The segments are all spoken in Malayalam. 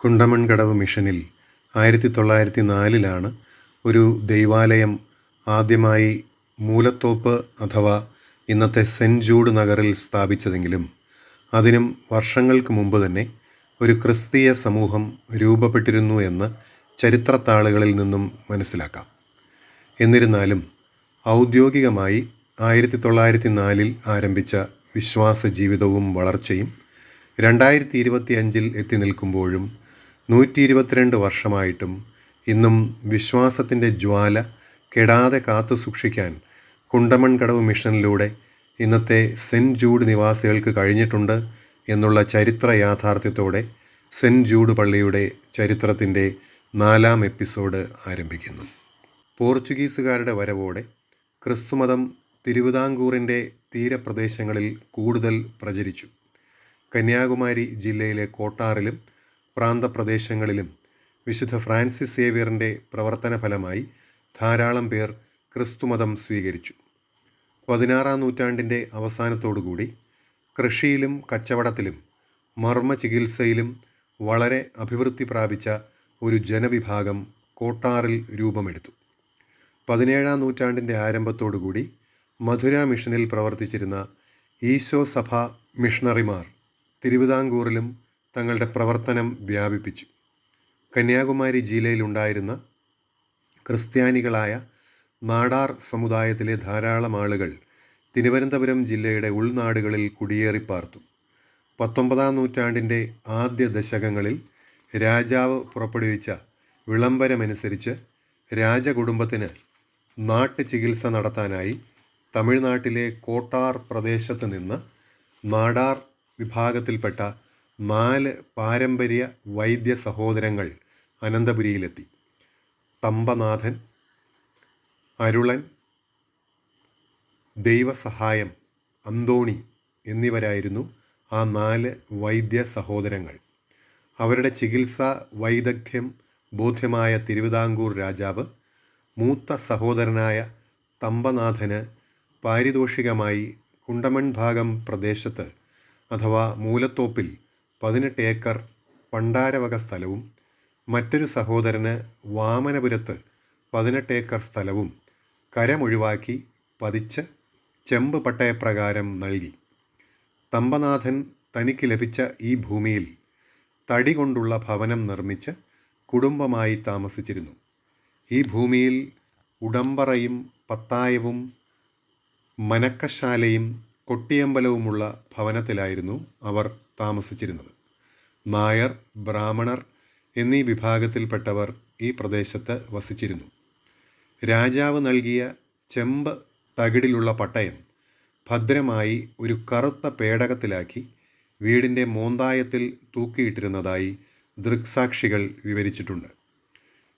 കുണ്ടമൺകടവ് മിഷനിൽ ആയിരത്തി തൊള്ളായിരത്തി നാലിലാണ് ഒരു ദൈവാലയം ആദ്യമായി മൂലത്തോപ്പ് അഥവാ ഇന്നത്തെ സെന്റ് ജൂഡ് നഗറിൽ സ്ഥാപിച്ചതെങ്കിലും അതിനും വർഷങ്ങൾക്ക് മുമ്പ് തന്നെ ഒരു ക്രിസ്തീയ സമൂഹം രൂപപ്പെട്ടിരുന്നു എന്ന് ചരിത്രത്താളുകളിൽ നിന്നും മനസ്സിലാക്കാം. എന്നിരുന്നാലും ഔദ്യോഗികമായി ആയിരത്തി തൊള്ളായിരത്തി നാലിൽ ആരംഭിച്ച വിശ്വാസ ജീവിതവും വളർച്ചയും രണ്ടായിരത്തി ഇരുപത്തി അഞ്ചിൽ എത്തി നിൽക്കുമ്പോഴും നൂറ്റി ഇരുപത്തിരണ്ട് വർഷമായിട്ടും ഇന്നും വിശ്വാസത്തിന്റെ ജ്വാല കെടാതെ കാത്തു സൂക്ഷിക്കാൻ കുണ്ടമൺകടവ് മിഷനിലൂടെ ഇന്നത്തെ സെന്റ് ജൂഡ് നിവാസികൾക്ക് കഴിഞ്ഞിട്ടുണ്ട് എന്നുള്ള ചരിത്ര യാഥാർത്ഥ്യത്തോടെ സെന്റ് ജൂഡ് പള്ളിയുടെ ചരിത്രത്തിന്റെ നാലാം എപ്പിസോഡ് ആരംഭിക്കുന്നു. പോർച്ചുഗീസുകാരുടെ വരവോടെ ക്രിസ്തുമതം തിരുവിതാംകൂറിന്റെ തീരപ്രദേശങ്ങളിൽ കൂടുതൽ പ്രചരിച്ചു. കന്യാകുമാരി ജില്ലയിലെ കോട്ടാറിലും പ്രാന്തപ്രദേശങ്ങളിലും വിശുദ്ധ ഫ്രാൻസിസ് സേവ്യറിന്റെ പ്രവർത്തന ഫലമായി ധാരാളം പേർ ക്രിസ്തുമതം സ്വീകരിച്ചു. പതിനാറാം നൂറ്റാണ്ടിന്റെ അവസാനത്തോടുകൂടി കൃഷിയിലും കച്ചവടത്തിലും മർമ്മ ചികിത്സയിലും വളരെ അഭിവൃദ്ധി പ്രാപിച്ച ഒരു ജനവിഭാഗം കോട്ടാറിൽ രൂപമെടുത്തു. പതിനേഴാം നൂറ്റാണ്ടിന്റെ ആരംഭത്തോടുകൂടി മധുര മിഷനിൽ പ്രവർത്തിച്ചിരുന്ന ഈശോ സഭ മിഷണറിമാർ തിരുവിതാംകൂറിലും തങ്ങളുടെ പ്രവർത്തനം വ്യാപിപ്പിച്ചു. കന്യാകുമാരി ജില്ലയിലുണ്ടായിരുന്ന ക്രിസ്ത്യാനികളായ നാടാർ സമുദായത്തിലെ ധാരാളം ആളുകൾ തിരുവനന്തപുരം ജില്ലയുടെ ഉൾനാടുകളിൽ കുടിയേറിപ്പാർത്തു പത്തൊമ്പതാം നൂറ്റാണ്ടിന്റെ ആദ്യ ദശകങ്ങളിൽ രാജാവ് പുറപ്പെടുവിച്ച വിളംബരമനുസരിച്ച് രാജകുടുംബത്തിന് നാട്ടു ചികിത്സ നടത്താനായി തമിഴ്നാട്ടിലെ കോട്ടാർ പ്രദേശത്ത് നിന്ന് നാടാർ വിഭാഗത്തിൽപ്പെട്ട നാല് പാരമ്പര്യ വൈദ്യ സഹോദരങ്ങൾ അനന്തപുരിയിലെത്തി. തമ്പനാഥൻ അരുളൻ ദൈവസഹായം അന്തോണി എന്നിവരായിരുന്നു ആ നാല് വൈദ്യ സഹോദരങ്ങൾ. അവരുടെ ചികിത്സാ വൈദഗ്ധ്യം ബോധ്യമായ തിരുവിതാംകൂർ രാജാവ് മൂത്ത സഹോദരനായ തമ്പനാഥന് പാരിതോഷികമായി കുണ്ടമൺ ഭാഗം പ്രദേശത്ത് അഥവാ മൂലത്തോപ്പിൽ പതിനെട്ട് ഏക്കർ പണ്ടാരവക സ്ഥലവും മറ്റൊരു സഹോദരന് വാമനപുരത്ത് പതിനെട്ട് ഏക്കർ സ്ഥലവും കരമൊഴിവാക്കി പതിച്ച് ചെമ്പ് പട്ടയപ്രകാരം നൽകി. തമ്പനാഥൻ തനിക്ക് ലഭിച്ച ഈ ഭൂമിയിൽ തടി കൊണ്ടുള്ള ഭവനം നിർമ്മിച്ച് കുടുംബമായി താമസിച്ചിരുന്നു. ഈ ഭൂമിയിൽ ഉടമ്പറയും പത്തായവും മനക്കശാലയും കൊട്ടിയമ്പലവുമുള്ള ഭവനത്തിലായിരുന്നു അവർ താമസിച്ചിരുന്നത്. നായർ ബ്രാഹ്മണർ എന്നീ വിഭാഗത്തിൽപ്പെട്ടവർ ഈ പ്രദേശത്ത് വസിച്ചിരുന്നു. രാജാവ് നൽകിയ ചെമ്പ് തകിടിലുള്ള പട്ടയം ഭദ്രമായി ഒരു കറുത്ത പേടകത്തിലാക്കി വീടിന്റെ മോന്തായത്തിൽ തൂക്കിയിട്ടിരുന്നതായി ദൃക്സാക്ഷികൾ വിവരിച്ചിട്ടുണ്ട്.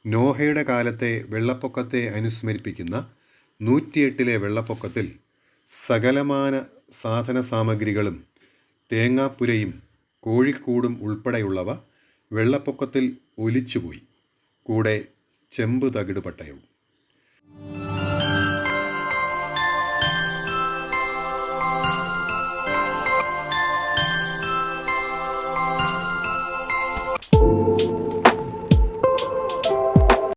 നോഹയുടെ കാലത്തെ വെള്ളപ്പൊക്കത്തെ അനുസ്മരിപ്പിക്കുന്ന നൂറ്റിയെട്ടിലെ വെള്ളപ്പൊക്കത്തിൽ സകലമാന സാധന സാമഗ്രികളും തേങ്ങാപ്പുരയും കോഴിക്കൂടും ഉൾപ്പെടെയുള്ളവ വെള്ളപ്പൊക്കത്തിൽ ഒലിച്ചുപോയി. കൂടെ ചെമ്പ് തകിട് പട്ടയവും